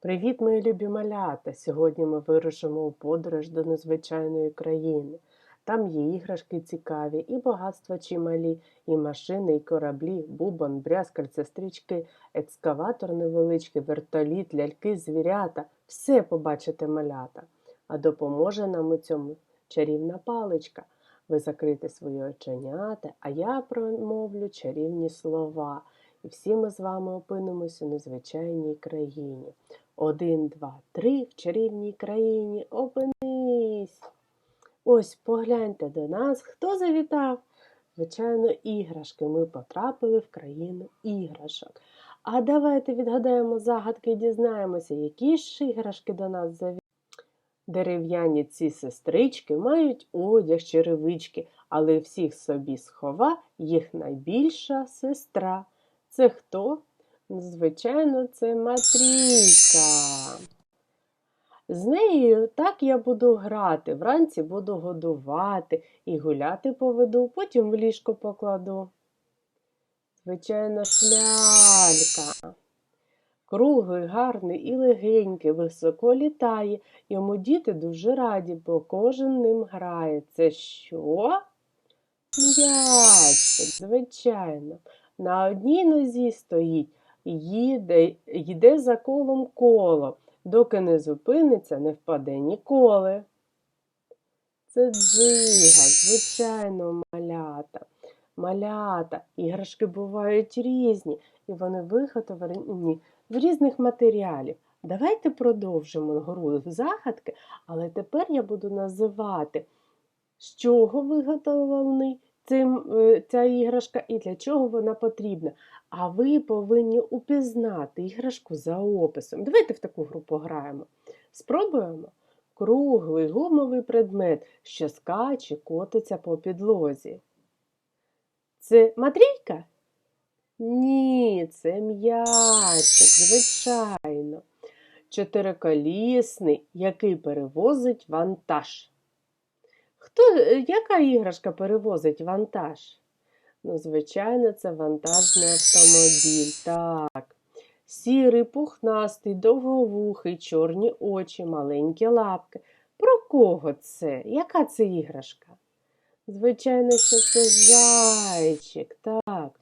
Привіт, мої любі малята! Сьогодні ми вирушимо у подорож до незвичайної країни. Там є іграшки цікаві, і багатства чималі, і машини, і кораблі, бубон, брязкальця, стрічки, екскаватор невеличкий, вертоліт, ляльки, звірята. Все побачите малята. А допоможе нам у цьому чарівна паличка. Ви закрите свої оченята, а я промовлю чарівні слова. І всі ми з вами опинимося у незвичайній країні. Один, два, три в чарівній країні. Опинись. Ось погляньте до нас, хто завітав. Звичайно, іграшки. Ми потрапили в країну іграшок. А давайте відгадаємо загадки і дізнаємося, які ж іграшки до нас завітали. Дерев'яні ці сестрички мають одяг черевички, але всіх собі схова їх найбільша сестра. Це хто? Звичайно, це Матрійка. З нею так я буду грати, вранці буду годувати і гуляти поведу, потім в ліжко покладу. Звичайно, шлялька. Круглий, гарний і легенький, високо літає. Йому діти дуже раді, бо кожен ним грає. Це що? М'ячик, звичайно. На одній нозі стоїть, їде, йде за колом коло, доки не зупиниться, не впаде ніколи. Це дзига, звичайно, малята. Малята, іграшки бувають різні, і вони виготовлені в різних матеріалів. Давайте продовжимо гру загадки, але тепер я буду називати, з чого виготовлений е, ця іграшка і для чого вона потрібна. А ви повинні упізнати іграшку за описом. Давайте в таку гру пограємо. Спробуємо круглий гумовий предмет, що скаче, котиться по підлозі. Це матрійка? Ні, це м'ячик, звичайно. Чотириколісний, який перевозить вантаж. Хто, е, Яка іграшка перевозить вантаж? Ну, звичайно, це вантажний автомобіль. Так. Сірий, пухнастий, довговухий, чорні очі, маленькі лапки. Про кого це? Яка це іграшка? Звичайно, що це зайчик, так.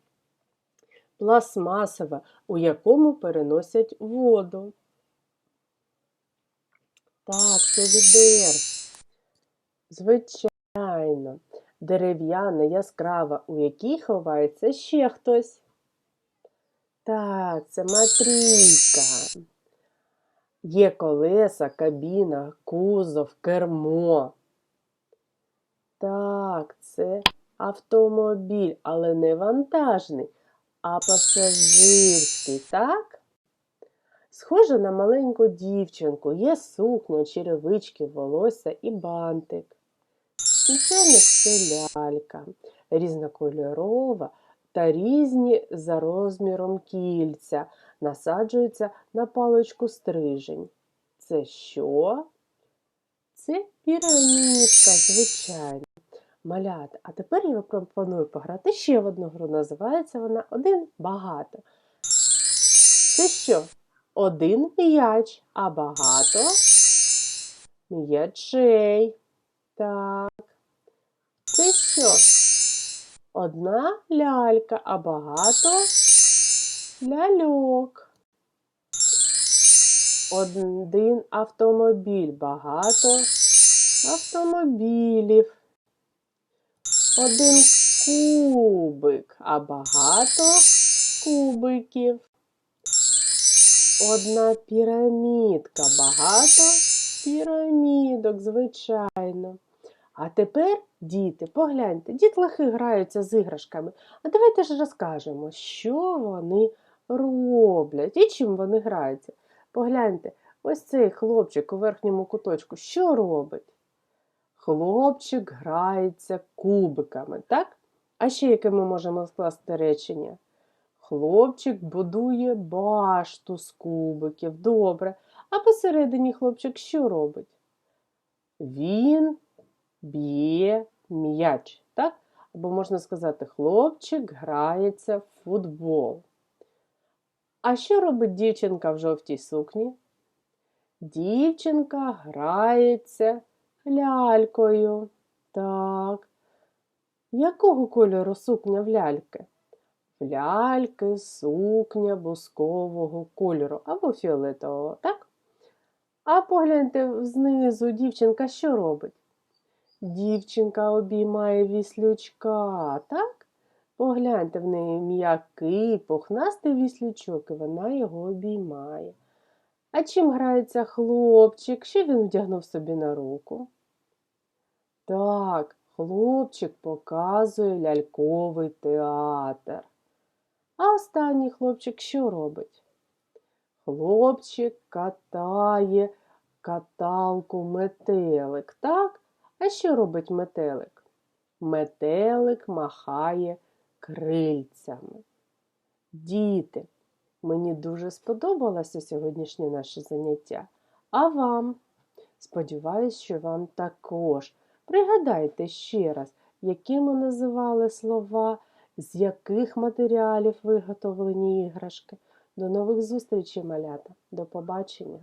Пластмасова, у якому переносять воду. Так, це відер. Звичайно, дерев'яна, яскрава, у якій ховається ще хтось. Так, це матрійка. Є колеса, кабіна, кузов, кермо. Так, це автомобіль, але не вантажний, а пасажирський, так? Схоже на маленьку дівчинку, є сукня, черевички, волосся і бантик. Звичайно, це лялька, різнокольорова та різні за розміром кільця, насаджуються на паличку стрижень. Це що? Це пірамідка, звичайно. Малята. А тепер я пропоную пограти ще в одну гру. Називається вона Один багато. Це що? Один м'яч, а багато м'ячей. Так. Це що? Одна лялька, а багато ляльок. Один автомобіль, багато автомобілів. Один кубик, а багато кубиків. Одна пірамідка, багато пірамідок, звичайно. А тепер, діти, погляньте, дітлахи граються з іграшками. А давайте ж розкажемо, що вони роблять і чим вони граються. Погляньте, ось цей хлопчик у верхньому куточку що робить? Хлопчик грається кубиками, так? А ще яке ми можемо скласти речення? Хлопчик будує башту з кубиків. Добре. А посередині хлопчик що робить? Він б'є м'яч. так? Або можна сказати, хлопчик грається в футбол. А що робить дівчинка в жовтій сукні? Дівчинка грається лялькою. Так. Якого кольору сукня в ляльки? В ляльки сукня бускового кольору або фіолетового, так? А погляньте знизу, дівчинка що робить? Дівчинка обіймає віслючка, так? Погляньте в неї м'який, пухнастий віслючок, і вона його обіймає. А чим грається хлопчик? Що він вдягнув собі на руку? Так, хлопчик показує ляльковий театр. А останній хлопчик що робить? Хлопчик катає каталку метелик, так? А що робить метелик? Метелик махає крильцями. Діти, мені дуже сподобалося сьогоднішнє наше заняття. А вам? Сподіваюсь, що вам також. Пригадайте ще раз, які ми називали слова, з яких матеріалів виготовлені іграшки. До нових зустрічей, малята. До побачення!